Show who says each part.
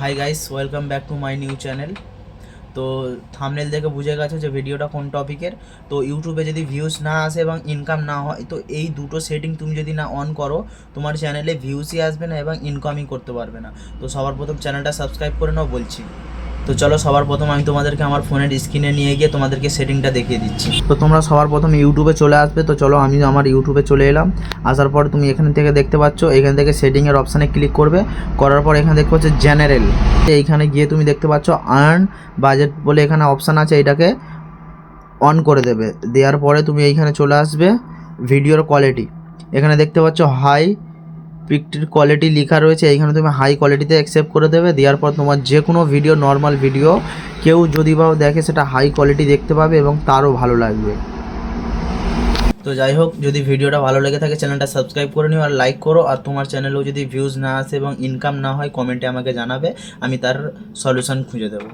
Speaker 1: Hi guys welcome back to my new channel তো thumbnail দেখে বুঝে গেছে যে ভিডিওটা কোন টপিকের তো ইউটিউবে যদি ভিউজ না আসে এবং ইনকাম না হয়, তো এই দুটো সেটিং তুমি যদি না অন করো, তোমার চ্যানেলে ভিউসই আসবে না এবং ইনকামই করতে পারবে না। তো সবার প্রথম চ্যানেলটা সাবস্ক্রাইব করে নাও, বলছি। তো চলো সবার প্রথম আমি তোমাদেরকে আমার ফোনের স্ক্রিনে নিয়ে গিয়ে তোমাদেরকে সেটিংটা দেখিয়ে দিচ্ছি। তো তোমরা সবার প্রথম ইউটিউবে চলে আসবে, তো চলো আমি আমার ইউটিউবে চলে এলাম। আসার পর তুমি এখান থেকে দেখতে পাচ্ছ, এখান থেকে সেটিংয়ের অপশানে ক্লিক করবে। করার পর এখানে দেখতে পাচ্ছ জেনারেল। এইখানে গিয়ে তুমি দেখতে পাচ্ছ আর্ন বাজেট বলে এখানে অপশান আছে, এটাকে অন করে দেবে। দেওয়ার পরে তুমি এইখানে চলে আসবে, ভিডিওর কোয়ালিটি। এখানে দেখতে পাচ্ছ হাই পিকটির কোয়ালিটি লেখা রয়েছে, এইখানে তুমি হাই কোয়ালিটিতে অ্যাকসেপ্ট করে দেবে, দেওয়ার পর তোমার যে কোনো ভিডিও নর্মাল ভিডিও কেউ যদি বা দেখে সেটা হাই কোয়ালিটি দেখতে পাবে এবং তারও ভালো লাগবে। তো যাই হোক, যদি ভিডিওটা ভালো লেগে থাকে চ্যানেলটা সাবস্ক্রাইব করে নিও আর লাইক করো, আর তোমার চ্যানেলেও যদি ভিউজ না আসে এবং ইনকাম না হয় কমেন্টে আমাকে জানাবে, আমি তার সলিউশন খুঁজে দেবো।